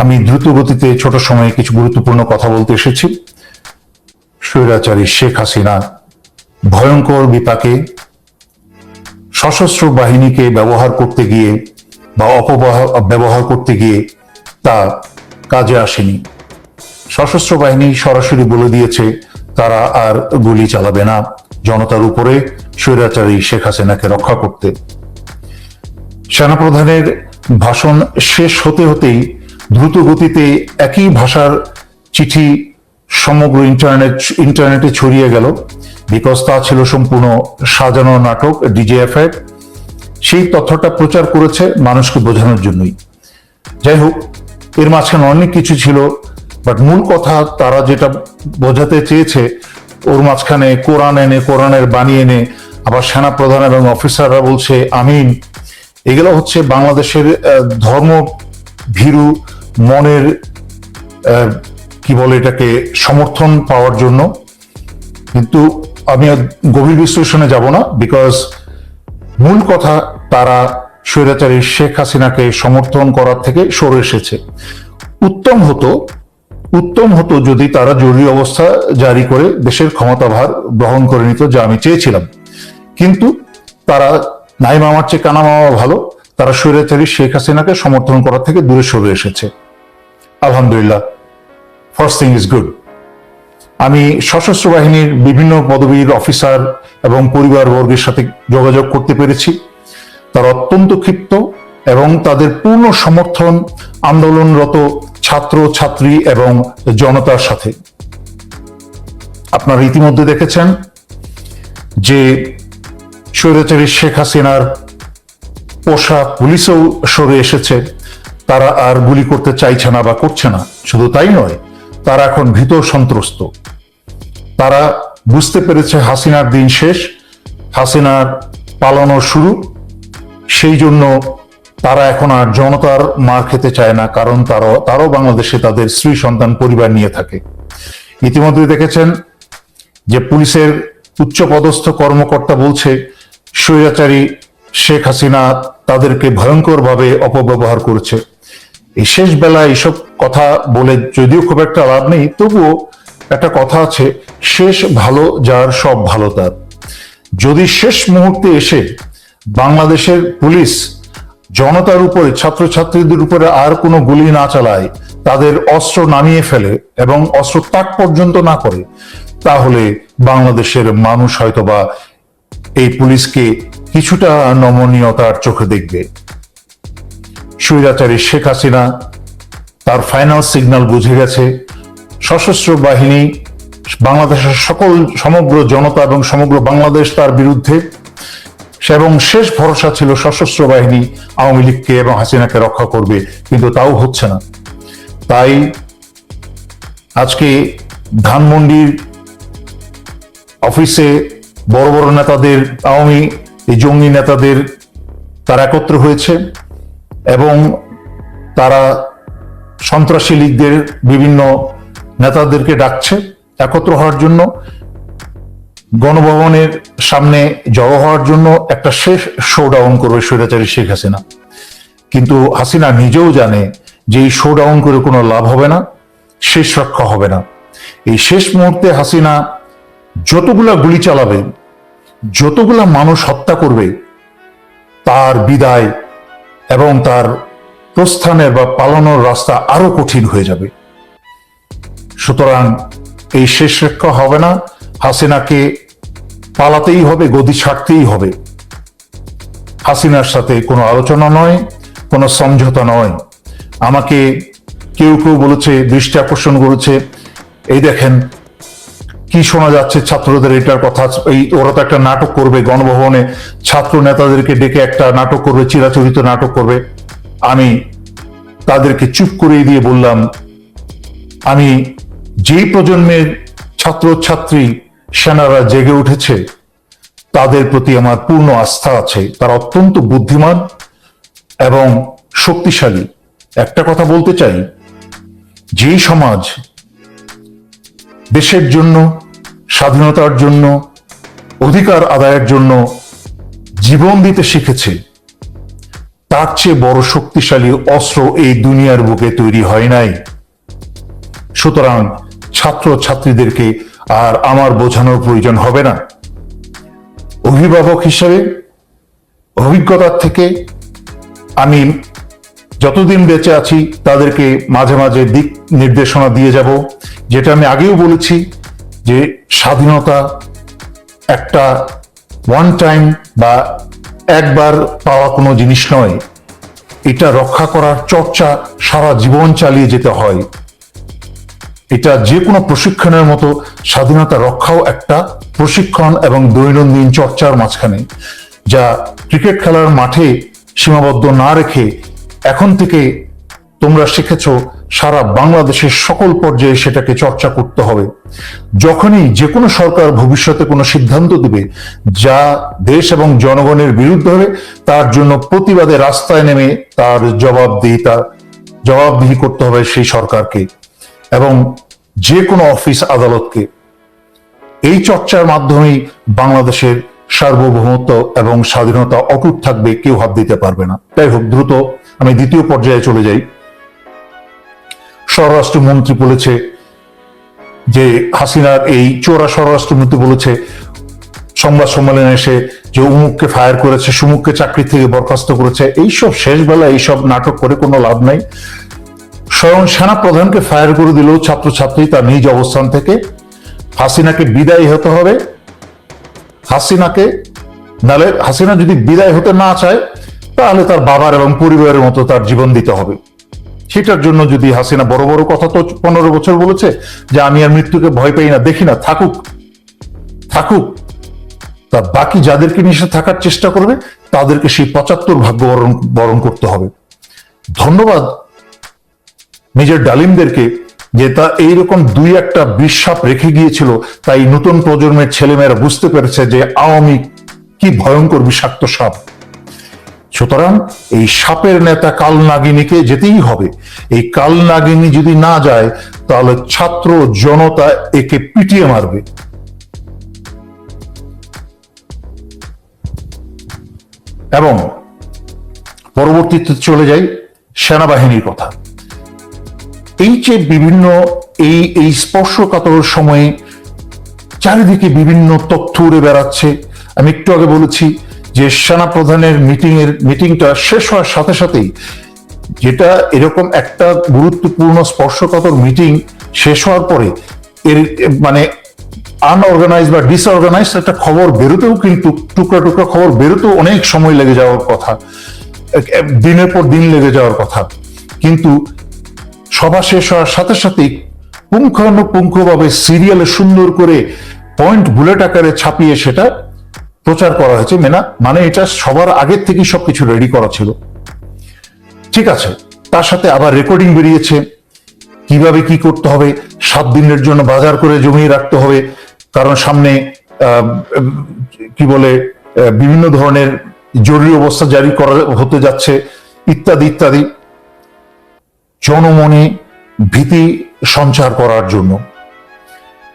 আমি দ্রুত গতিতে ছোট সময়ে কিছু গুরুত্বপূর্ণ কথা বলতে এসেছি। স্বৈরাচারী শেখ হাসিনা ভয়ঙ্কর বিপাকে সশস্ত্র বাহিনীকে ব্যবহার করতে গিয়ে বা অপব্যবহার করতে গিয়ে তা কাজে আসেনি। সশস্ত্র বাহিনী সরাসরি বলে দিয়েছে, তারা আর গুলি চালাবে না, জনতার উপরে স্বৈরাচারী শেখ হাসিনাকে রক্ষা করতে। সেনাপ্রধানের ভাষণ শেষ হতে হতেই দ্রুত গতিতে একই ভাষার চিঠি সমগ্র ইন্টারনেট, ইন্টারনেটে ছড়িয়ে গেল। বিকজ তা ছিল সম্পূর্ণ সাজানো নাটক ডিজিএফ এর। সেই তথ্যটা প্রচার করেছে মানুষকে বোঝানোর জন্যই। যাই হোক, এর মাঝখানে অনেক কিছু ছিল, বাট মূল কথা তারা যেটা বোঝাতে চেয়েছে, ওর মাঝখানে কোরআন এনে, কোরআনের বাণী এনে, আবার সেনা প্রধান এবং অফিসাররা বলছে, আমিন। এগুলো হচ্ছে বাংলাদেশের ধর্ম ভীরু মনের কি বলে এটাকে, সমর্থন পাওয়ার জন্য। কিন্তু আমি গভীর বিশ্লেষণে যাব না বিকজ মূল কথা তারা স্বৈরাচারী শেখ হাসিনাকে সমর্থন করার থেকে সরে এসেছে। উত্তম হতো উত্তম হতো যদি তারা জরুরি অবস্থা জারি করে দেশের ক্ষমতাভার গ্রহণ করে নিত, যা আমি চেয়েছিলাম। কিন্তু তারা নাই মামার চেয়ে কানা মামা ভালো তারা স্বৈরাচারী শেখ হাসিনাকে সমর্থন করার থেকে দূরে সরে এসেছে। আলহামদুলিল্লাহ ফার্স্ট থিং ইজ গুড আমি সশস্ত্র বাহিনীর বিভিন্ন পদবীর অফিসার এবং পরিবারবর্গের সাথে যোগাযোগ করতে পেরেছি। তারা অত্যন্ত ক্ষিপ্ত এবং তাদের পূর্ণ সমর্থন আন্দোলনরত ছাত্র, ছাত্রী এবং জনতার সাথে। আপনারা ইতিমধ্যে দেখেছেন যে স্বৈরাচারী শেখ হাসিনার পোষা পুলিশও সরে এসেছে। তারা আর গুলি করতে চাইছে না বা করছে না, শুধু তাই নয়, তারা এখন ভীত সন্ত্রস্ত। তারা বুঝতে পেরেছে হাসিনার দিন শেষ, হাসিনার পালানো শুরু। সেই জন্য তারা এখন আর জনতার মার খেতে চায় না, কারণ তারাও তারাও বাংলাদেশে তাদের স্ত্রী, সন্তান, পরিবার নিয়ে থাকে। ইতিমধ্যে দেখেছেন যে পুলিশের উচ্চপদস্থ কর্মকর্তা বলছে, স্বৈরাচারী শেখ হাসিনা তাদেরকে ভয়ঙ্করভাবে অপব্যবহার করছে। এই শেষ বেলায় এইসব কথা বলে যদিও খুব একটা লাভ নেই, তবুও একটা কথা আছে, শেষ ভালো যার, সব ভালো তার। যদি শেষ মুহূর্তে এসে বাংলাদেশের পুলিশ জনতার উপরে, ছাত্রছাত্রীদের উপরে আর কোনো গুলি না চালায়, তাদের অস্ত্র নামিয়ে ফেলে এবং অস্ত্র তাক পর্যন্ত না করে, তাহলে বাংলাদেশের মানুষ হয়তোবা এই পুলিশকে কিছুটা নমনীয়তার চোখে দেখবে। স্বৈরাচারী শেখ হাসিনা তার ফাইনাল সিগন্যাল বুঝে গেছে। সশস্ত্র বাহিনী, বাংলাদেশের সকল সমগ্র জনতা এবং সমগ্র বাংলাদেশ তার বিরুদ্ধে। এবং শেষ ভরসা ছিল সশস্ত্র বাহিনী আওয়ামী লীগকে এবং হাসিনাকে রক্ষা করবে, কিন্তু তাও হচ্ছে না। তাই আজকে ধানমন্ডির অফিসে বড় বড় নেতাদের আওয়ামী এই জঙ্গি নেতাদের তারা একত্র হয়েছে এবং তারা সন্ত্রাসী লীগদের বিভিন্ন নেতাদেরকে ডাকছে একত্র হওয়ার জন্য। গণভবনের সামনে জড়ো হওয়ার জন্য একটা শেষ শোডাউন করবে স্বৈরাচারী শেখ হাসিনা। কিন্তু হাসিনা নিজেও জানে যে এই শোডাউন করে কোনো লাভ হবে না, শেষ রক্ষা হবে না। এই শেষ মুহূর্তে হাসিনা যতগুলা গুলি চালাবে যতগুলা মানুষ হত্যা করবে, তার বিদায় এবং তার প্রস্থানের বা পালানোর রাস্তা আরও কঠিন হয়ে যাবে। সুতরাং এই শেষ রক্ষা হবে না। হাসিনাকে পালাতেই হবে, গদি ছাড়তেই হবে। হাসিনার সাথে কোনো আলোচনা নয়, কোনো সমঝোতা নয়। আমাকে কেউ কেউ বলেছে, দৃষ্টি আকর্ষণ করেছে। এই দেখেন কি শোনা যাচ্ছে ছাত্রদের? এটার কথা এই ওরা তো একটা নাটক করবে, গণভবনে ছাত্র নেতাদেরকে ডেকে একটা নাটক করবে, চিরাচরিত নাটক করবে। আমি তাদেরকে চুপ করিয়ে দিয়ে বললাম, আমি যেই প্রজন্মের ছাত্র ছাত্রী সেনারা জেগে উঠেছে, তাদের প্রতি আমার পূর্ণ আস্থা আছে। তারা অত্যন্ত বুদ্ধিমান এবং শক্তিশালী। একটা কথা বলতে চাই, যেই সমাজ দেশের জন্য স্বাধীনতার জন্য, অধিকার আদায়ের জন্য জীবন দিতে শিখেছে। তার চেয়ে বড় শক্তিশালী অস্ত্র এই দুনিয়ার বুকে তৈরি হয় নাই। সুতরাং ছাত্র ছাত্রীদেরকে আর আমার বোঝানোর প্রয়োজন হবে না। অভিভাবক হিসেবে, অভিজ্ঞতার থেকে আমি যতদিন বেঁচে আছি, তাদেরকে মাঝে মাঝে দিক নির্দেশনা দিয়ে যাব। যেটা আমি আগেও বলেছি যে স্বাধীনতা একটা ওয়ান টাইম বা একবার পাওয়া কোনো জিনিস নয়। এটা রক্ষা করার চর্চা সারা জীবন চালিয়ে যেতে হয়। এটা যে কোনো প্রশিক্ষণের মতো স্বাধীনতা রক্ষাও একটা প্রশিক্ষণ এবং দৈনন্দিন চর্চার মাঝখানে, যা ক্রিকেট খেলার মাঠে সীমাবদ্ধ না রেখে এখন থেকে তোমরা শিখেছ সারা বাংলাদেশের সকল পর্যায়ে সেটাকে চর্চা করতে হবে। যখনই যে কোনো সরকার ভবিষ্যতে কোনো সিদ্ধান্ত দেবে, যা দেশ এবং জনগণের বিরুদ্ধে হবে, তার জন্য প্রতিবাদে রাস্তায় নেমে তার জবাবদিহিতা, জবাবদিহি করতে হবে সেই সরকারকে এবং যে কোনো অফিস আদালতকে। এই চর্চার মাধ্যমেই বাংলাদেশের সার্বভৌমত্ব এবং স্বাধীনতা অটুট থাকবে, কেউ হাত দিতে পারবে না। যাই হোক, দ্রুত আমি দ্বিতীয় পর্যায়ে চলে যাই। স্বরাষ্ট্রমন্ত্রী বলেছে যে হাসিনার এই চোরা স্বরাষ্ট্রমন্ত্রী বলেছে, সংবাদ সম্মেলনে এসে যে উমুককে ফায়ার করেছে, সুমুককে চাকরি থেকে বরখাস্ত করেছে, এইসব শেষ বেলা এইসব নাটক করে কোনো লাভ নাই। স্বয়ং সেনা প্রধানকে ফায়ার করে দিল ছাত্রছাত্রী তার নিজ অবস্থান থেকে। হাসিনাকে বিদায় হতে হবে। হাসিনাকে নালে হাসিনা যদি বিদায় হতে না চায়, তাহলে তার বাবার এবং পরিবারের মতো তার জীবন দিতে হবে। সেটার জন্য যদি হাসিনা বড় বড় কথা তো পনেরো বছর বলেছে যে আমি আর মৃত্যুকে ভয় পাই না, দেখি না, থাকুক থাকুক। তা বাকি যাদেরকে নিষে থাকার চেষ্টা করবে, তাদেরকে সেই পঁচাত্তর ভাগ্য বরণ বরণ করতে হবে। ধন্যবাদ নিজের ডালিমদেরকে যে তা এইরকম দুই একটা বিশ্বাপ রেখে গিয়েছিল, তাই নতুন প্রজন্মের ছেলেমেয়েরা বুঝতে পেরেছে যে আওয়ামী কি ভয়ঙ্কর, বিষাক্ত সাপ। সুতরাং এই সাপের নেতা কাল নাগিনীকে যেতেই হবে। এই কাল নাগিনী যদি না যায়, তাহলে ছাত্র জনতা একে পিটিয়ে মারবে। এবং পরবর্তীতে চলে যাই সেনাবাহিনীর কথা। এই যে বিভিন্ন এই এই স্পর্শকাতর সময়ে চারিদিকে বিভিন্ন তথ্য উড়ে বেড়াচ্ছে, আমি একটু আগে বলেছি যে সেনা প্রধানের মিটিং এর মিটিংটা শেষ হওয়ার সাথে সাথেই যেটা এরকম একটা গুরুত্বপূর্ণ স্পর্শকাতর মিটিং শেষ হওয়ার পরে এর মানে আনঅর্গানাইজ বা ডিসঅর্গানাইজ একটা খবর বেরোতেও কিন্তু টুকরা টুকরা খবর বেরোতেও অনেক সময় লেগে যাওয়ার কথা, দিনের পর দিন লেগে যাওয়ার কথা। কিন্তু সভা শেষ হওয়ার সাথে সাথেই পুঙ্খানুপুঙ্খভাবে সিরিয়ালে সুন্দর করে পয়েন্ট বুলেট আকারে ছাপিয়ে সেটা প্রচার করা হয়েছে। মেনা মানে এটা সবার আগের থেকেই সবকিছু রেডি করা ছিল। ঠিক আছে, তার সাথে আবার রেকর্ডিং বেরিয়েছে। কীভাবে কি করতে হবে? সাত দিনের জন্য বাজার করে জমিয়ে রাখতে হবে। কারণ সামনে কি বলে বিভিন্ন ধরনের জরুরি অবস্থা জারি করা হতে যাচ্ছে, ইত্যাদি ইত্যাদি। জনমনে ভীতি সঞ্চার করার জন্য।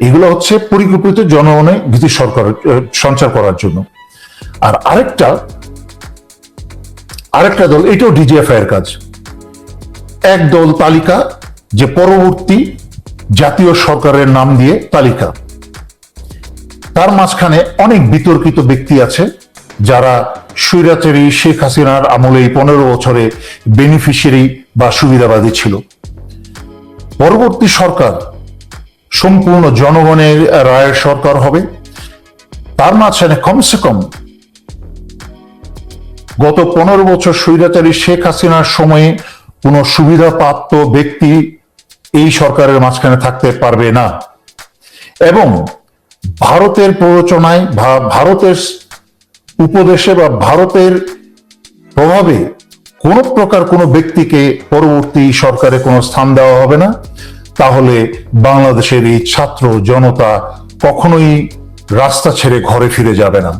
এগুলো হচ্ছে পরিকল্পিত জনমনে ভীতি সরকার সঞ্চার করার জন্য। আর আরেকটা আরেকটা দল, এটাও ডিজিএফআই এর কাজ। এক দল তালিকা, যে পরবর্তী জাতীয় সরকারের নাম দিয়ে তালিকা। তার মাঝখানে অনেক বিতর্কিত ব্যক্তি আছে, যারা স্বৈরাচারী শেখ হাসিনার আমলে এই পনেরো বছরে বেনিফিশিয়ারি বা সুবিধাবাদী ছিল। পরবর্তী সরকার সম্পূর্ণ জনগণের রায়ের সরকার হবে। তার মাঝখানে কমসে কম গত পনেরো বছর স্বৈরাচারী শেখ হাসিনার সময়ে কোনো সুবিধাপ্রাপ্ত ব্যক্তি এই সরকারের মাঝখানে থাকতে পারবে না। এবং ভারতের প্ররোচনায় বা ভারতের উপদেশে বা ভারতের প্রভাবে কোনো প্রকার কোনো ব্যক্তিকে পরবর্তী সরকারে কোনো স্থান দেওয়া হবে না। তাহলে বাংলাদেশের এই ছাত্র জনতা কখনোই রাস্তা ছেড়ে ঘরে ফিরে যাবে না।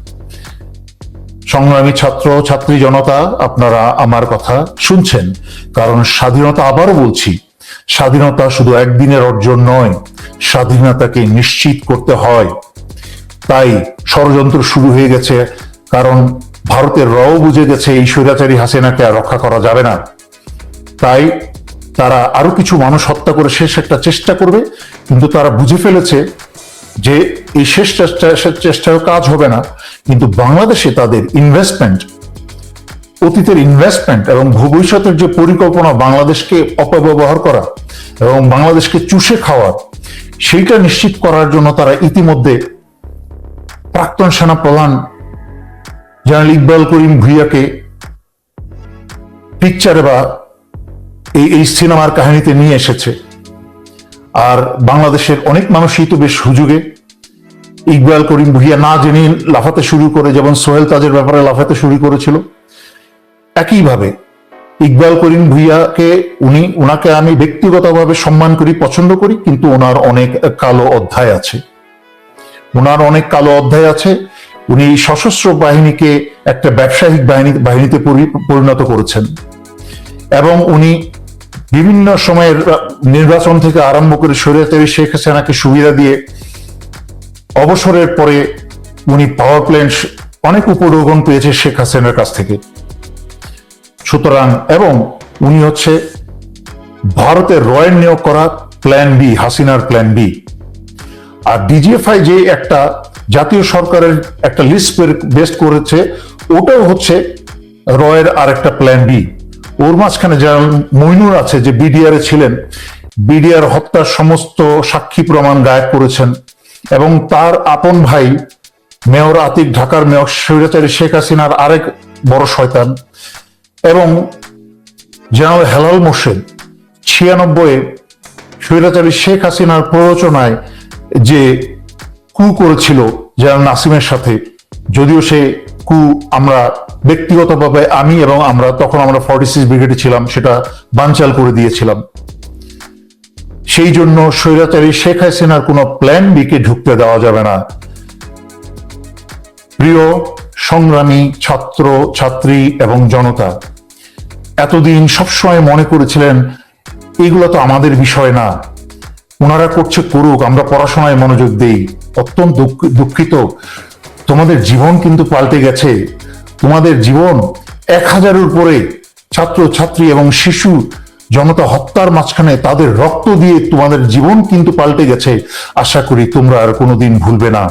সংগ্রামী ছাত্র, ছাত্রী জনতা, আপনারা আমার কথা শুনছেন। কারণ স্বাধীনতা আবারও বলছি, স্বাধীনতা শুধু একদিনের অর্জন নয়, স্বাধীনতাকে নিশ্চিত করতে হয়। তাই ষড়যন্ত্র শুরু হয়ে গেছে, কারণ ভারতের রও বুঝে গেছে এই স্বৈরাচারী হাসিনাকে আর রক্ষা করা যাবে না। তাই তারা আরও কিছু মানুষ হত্যা করে শেষ একটা চেষ্টা করবে, কিন্তু তারা বুঝে ফেলেছে যে এই শেষ চেষ্টা চেষ্টায় কাজ হবে না। কিন্তু বাংলাদেশে তাদের ইনভেস্টমেন্ট অতীতের ইনভেস্টমেন্ট এবং ভবিষ্যতের যে পরিকল্পনা বাংলাদেশকে অপব্যবহার করা এবং বাংলাদেশকে চুষে খাওয়ার সেইটা নিশ্চিত করার জন্য তারা ইতিমধ্যে প্রাক্তন সেনা প্রধান জেনারেল ইকবাল করিম ভুইয়াকে পিকচারে বা এই এই সিনেমার কাহিনীতে নিয়ে এসেছে। আর বাংলাদেশের অনেক মানুষই তো বেশ সুযোগে ইকবাল করিম ভুইয়া না জেনে লাফাতে শুরু করে, যেমন সোহেল তাজের ব্যাপারে লাফাতে শুরু করেছিল। একইভাবে ইকবাল করিম ভুইয়াকে উনি ওনাকে আমি ব্যক্তিগতভাবে সম্মান করি, পছন্দ করি, কিন্তু ওনার অনেক কালো অধ্যায় আছে। ওনার অনেক কালো অধ্যায় আছে। উনি সশস্ত্র বাহিনীকে একটা ব্যবসায়িক বাহিনী বাহিনীতে পরি- পরিণত করেছেন। এবং উনি বিভিন্ন সময়ের নির্বাচন থেকে আরম্ভ করে স্বৈরাচারী শেখ হাসিনাকে সুবিধা দিয়ে অবসরের পরে উনি পাওয়ার প্ল্যান্ট অনেক উপরোগন পেয়েছে শেখ হাসিনার কাছ থেকে। সুতরাং, এবং উনি হচ্ছে ভারতের রয়ের নিয়োগ করা প্ল্যান বি হাসিনার প্ল্যান বি আর ডিজিএফআই যে একটা জাতীয় সরকারের একটা লিস্ট বেস্ট করেছে, ওটাও হচ্ছে রয়ের আর একটা প্ল্যান বি ওর মাঝখানে যারা মইনুর আছে, যে বিডিআর ছিলেন বিডিআর হত্যার সমস্ত সাক্ষী প্রমাণ গায়েব করেছেন এবং তার আপন ভাই মেয়র আতিক ঢাকার মেয়র স্বৈরাচারী শেখ হাসিনার আরেক বড় শয়তান এবং জেনারেল হেলাল মোর্শেদ ছিয়ানব্বই স্বৈরাচারী শেখ হাসিনার প্ররোচনায় যে কু করেছিল জেনারেল নাসিমের সাথে, যদিও সে কু আমরা ব্যক্তিগতভাবে আমি এবং আমরা তখন আমরা ফর্টি সিক্স ব্রিগেডে ছিলাম, সেটা বানচাল করে দিয়েছিলাম। সেই জন্য স্বৈরাচারী শেখ হাসিনার কোনো প্ল্যান বিকে ঢুকতে দেওয়া যাবে না। প্রিয় সংগ্রামী ছাত্র, ছাত্রী এবং জনতা, এতদিন সবসময় মনে করেছিলেন, এগুলো তো আমাদের বিষয় না। ওনারা করছে করুক, আমরা পড়াশোনায় মনোযোগ দেই। অত্যন্ত দুঃখ- দুঃখিত। তোমাদের জীবন কিন্তু পাল্টে গেছে। তোমাদের জীবন এক হাজারের উপরে ছাত্র, ছাত্রী এবং শিশু জনতা হত্যার মাঝখানে তাদের রক্ত দিয়ে তোমাদের জীবন কিন্তু পাল্টে গেছে। আশা করি তোমরা আর কোনোদিন ভুলবে না।